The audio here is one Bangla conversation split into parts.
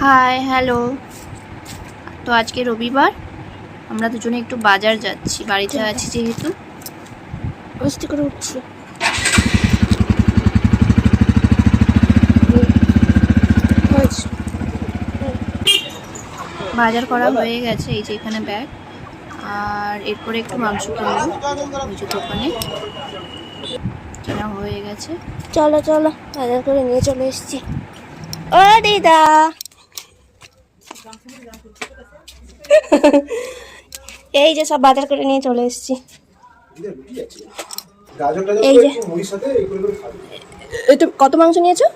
হাই হ্যালো তো আজকে রবিবার আমরা দুজনে একটু বাজার যাচ্ছি বাড়িতে আছি। যেহেতু। আস্তে করে উঠছি। বাজার করা হয়ে গেছে এই যে এখানে ব্যাগ আর এরপরে একটু মাংস কিনবো ওই যে দোকানে। কেনা হয়ে গেছে। চলো চলো বাজার করে নিয়ে চলে এসছি। ও দিদা! এই যে সব বাজার করে নিয়ে চলে এসেছি। এই যে। কত মাংস নিয়েছো?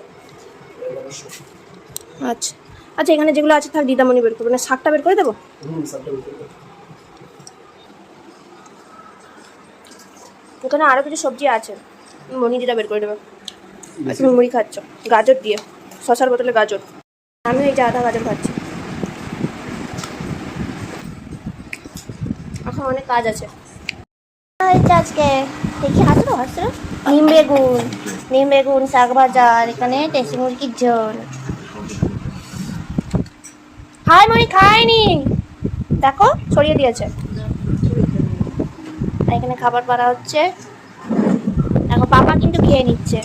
আচ্ছা। আচ্ছা এখানে যেগুলো আছে থাক দিদামণি বের করবে। না শাকটা বের করে দেবো? এখানে আরও কিছু সবজি আছে। মনি দিদা বের করে দেবে। মুড়ি খাচ্ছ। গাজর দিয়ে। শশার বোতলে গাজর। আমি এই যে আধা গাজর খাচ্ছি। এখন অনেক কাজ আছে। আজকে দেখি হাতে তো হাসছে নিম বেগুন নিম বেগুন, শাক ভাজা এখানে টেসি মুরগির ঝোল। হাই মনি, খাইনি। দেখো, ছড়িয়ে দিয়েছে। এখানে খাবার পাড়া হচ্ছে। দেখো, পাপা কিন্তু খেয়ে নিচ্ছে।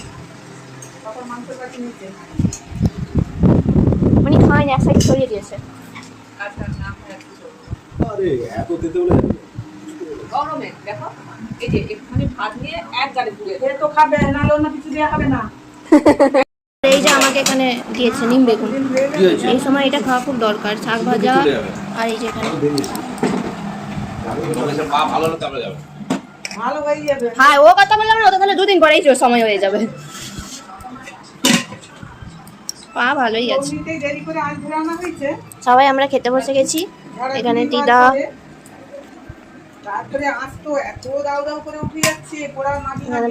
উনি খায়নি এক সাইড ছড়িয়ে দিয়েছে। আরে, এত দিতে বলে গরমে দেখো এই যে একটুখানি ভাত নিয়ে এক গাড়ি পুড়ে এ তো খাবে অন্য কিছু দেওয়া হবে না। এই যে আমাকে এখানে দিয়েছে নিম বেগুন। এই সময় এটা খাওয়া খুব দরকার শাক ভাজা আর এই যে এখানে। হয়ে হ্যাঁ ও কথা বললাম না ও তো তাহলে দুদিন পরেই সময় হয়ে যাবে। পা ভালোই আছে। সবাই আমরা খেতে বসে গেছি। এখানে দিদা বার আজ তো এত দাউ দাউ করে উঠে যাচ্ছে পোড়া মাটি এখানে